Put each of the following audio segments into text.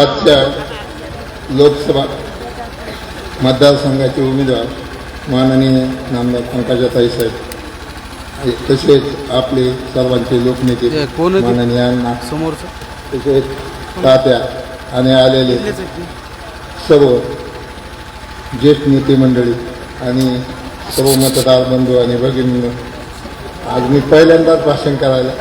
आजच्या लोकसभा मतदारसंघाचे उमेदवार माननीय नामदार पंकजाताई साहेब. तसेच आपले सर्वांचे लोकनेते? माननीय अण्णा. तसेच तात्या आणि आलेले सर्व ज्येष्ठ नेते मंडळी आणि सर्व मतदार बंधू आणि भगिनी आज मी पहिल्यांदाच भाषण करायला.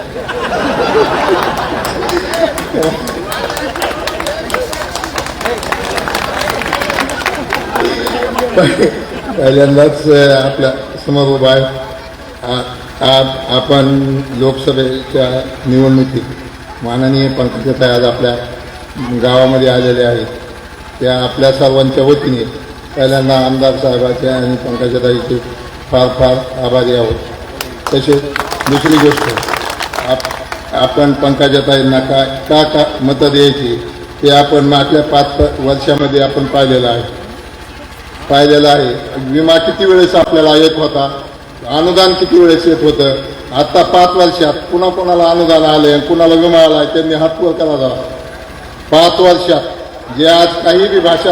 पहिल्यांदाच आपल्यासमोर उभा आहे. आज आपण लोकसभेच्या निवडणुकीत माननीय पंकजाताई आज आपल्या गावामध्ये आलेले आहेत. त्या आपल्या सर्वांच्या वतीने पहिल्यांदा आमदार साहेबाचे आणि पंकजाताईचे फार फार आभारी आहोत. तसेच दुसरी गोष्ट आप आपण पंकजाताईंना का का का मतं द्यायची ते आपण मागल्या पाच वर्षामध्ये आपण पाहिलेलं आहे. पाहिलेलं आहे. विमा किती वेळेस आपल्याला येत होता? अनुदान किती वेळेस येत होतं? आत्ता पाच वर्षात पुन्हा कोणाला अनुदान आले कुणाला विमा आला आहे त्यांनी हातवर करा जरा पाच वर्षात. जे आज काही बी भाषा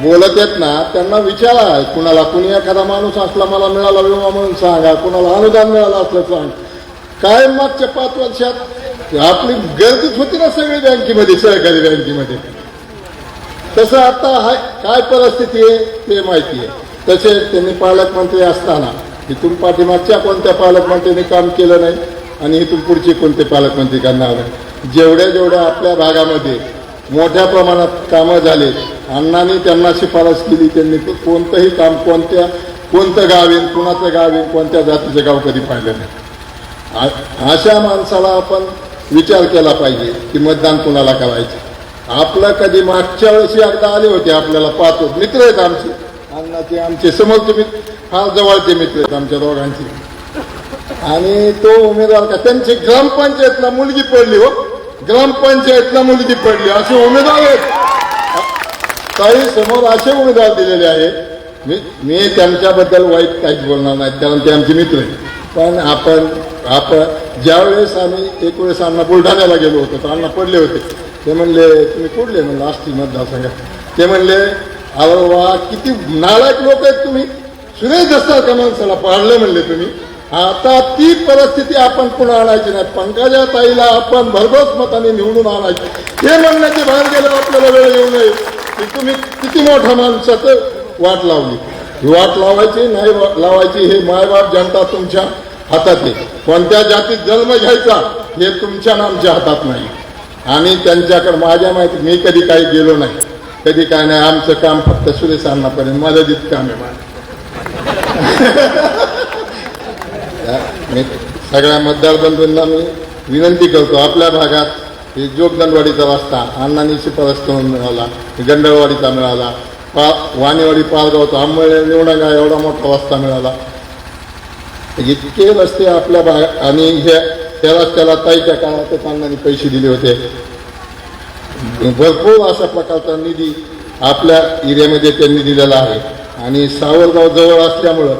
बोलत आहेत ना त्यांना विचारा कुणाला कुणी एखादा माणूस असला मला मिळाला विमा म्हणून सांगा कुणाला अनुदान मिळालं असलं सांग. काय मागच्या पाच वर्षात? आपली गर्दीच होती ना सगळी बँकेमध्ये सहकारी बँकेमध्ये. तसं आता हाय काय परिस्थिती आहे ते माहिती आहे. तसे त्यांनी पालकमंत्री असताना इथून पाठीमागच्या कोणत्या पालकमंत्र्यांनी काम केलं नाही आणि इथून पुढचे कोणते पालकमंत्री करणार नाही. जेवढ्या जेवढ्या आपल्या भागामध्ये मोठ्या प्रमाणात कामं झाले अण्णांनी त्यांना शिफारस केली त्यांनी कोणतंही काम कोणत्या कोणतं गाव येईल कुणाचं गाव येईल कोणत्या जातीचं गाव कधी पाहिलं नाही. आ- अशा माणसाला आपण विचार केला पाहिजे की मतदान कुणाला करायचं? आपलं कधी मागच्या वेळेस एकदा आले होते आपल्याला पाहतो. मित्र आहेत आमचे. अण्णाचे आमचे समोरचे मित्र. फार जवळचे मित्र आहेत आमच्या दोघांचे. आणि तो उमेदवार का त्यांची ग्रामपंचायतला मुलगी पडली हो. ग्रामपंचायतला मुलगी पडली. असे उमेदवार आहेत. काही समोर असे उमेदवार दिलेले आहेत मी मी त्यांच्याबद्दल वाईट काहीच बोलणार नाही कारण ते आमचे मित्र आहेत. पण आपण आपण ज्यावेळेस आम्ही एक वेळेस अण्णा बुलढाण्याला गेलो होतो तर अण्णा पडले होते. ते म्हणले तुम्ही कुठले? म्हणलं मतदार मतदारसंघात. ते म्हणले अरे वा किती नालायक लोक आहेत तुम्ही. सुरेश दसरा माणसाला पाडलं म्हणले तुम्ही. आता ती परिस्थिती आपण पुन्हा आणायची नाही. पंकजा ताईला आपण भरघोस मताने निवडून आणायची. हे म्हणण्याचे बाहेर गेलं आपल्याला वेळ येऊ नये. की तुम्ही किती मोठ्या माणसाचं वाट लावली. ही वाट लावायची नाही लावायची हे मायबाप जनता तुमच्या हातात आहे. कोणत्या जातीत जन्म घ्यायचा हे तुमच्या आणि आमच्या हातात नाही. आणि त्यांच्याकडे माझ्या माहिती मी कधी काही गेलो नाही. कधी काय नाही आमचं काम फक्त सुरेश अण्णापर्यंत मर्यादित काम आहे मी सगळ्या मतदार बंधूंना मी विनंती करतो आपल्या भागात हे जोगदंडवाडीचा रस्ता अण्णांनी शिफारस करून मिळाला गंडळवाडीचा मिळाला पा वाणीवाडी पारगावचा आंबळे निवडंगा एवढा मोठा रस्ता मिळाला. इतके रस्ते आपल्या भाग आणि हे त्यालाच त्याला ताईच्या काळात अण्णांनी पैसे दिले होते. भरपूर अशा प्रकारचा निधी आपल्या एरियामध्ये त्यांनी दिलेला आहे. आणि सावरगाव जवळ असल्यामुळं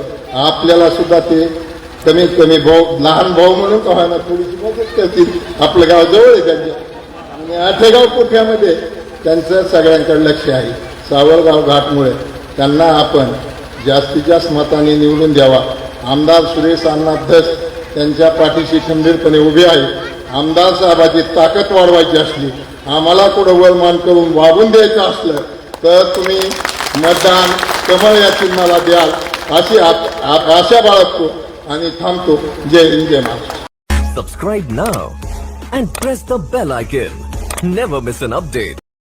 आपल्याला सुद्धा ते कमीत कमी भाऊ लहान भाऊ म्हणून का व्हायना थोडीशी मदत करतील. आपलं गाव जवळ आहे त्यांच्या आणि आठेगाव कोठ्यामध्ये त्यांचं सगळ्यांकडे लक्ष आहे. सावरगाव घाटमुळे त्यांना आपण जास्तीत जास्त मताने निवडून द्यावा. आमदार सुरेश अण्णा धस त्यांच्या पाठीशी खंबीरपणे उभे आहे. आमदार साहेबाची ताकद वाढवायची असली आम्हाला कुठं वरमान करून वागून द्यायचं असलं तर तुम्ही मतदान कमळ या चिन्हाला द्याल अशी आशा बाळगतो आणि थांबतो. जय हिंद जय Maharashtra. Subscribe now and press the bell icon never miss an update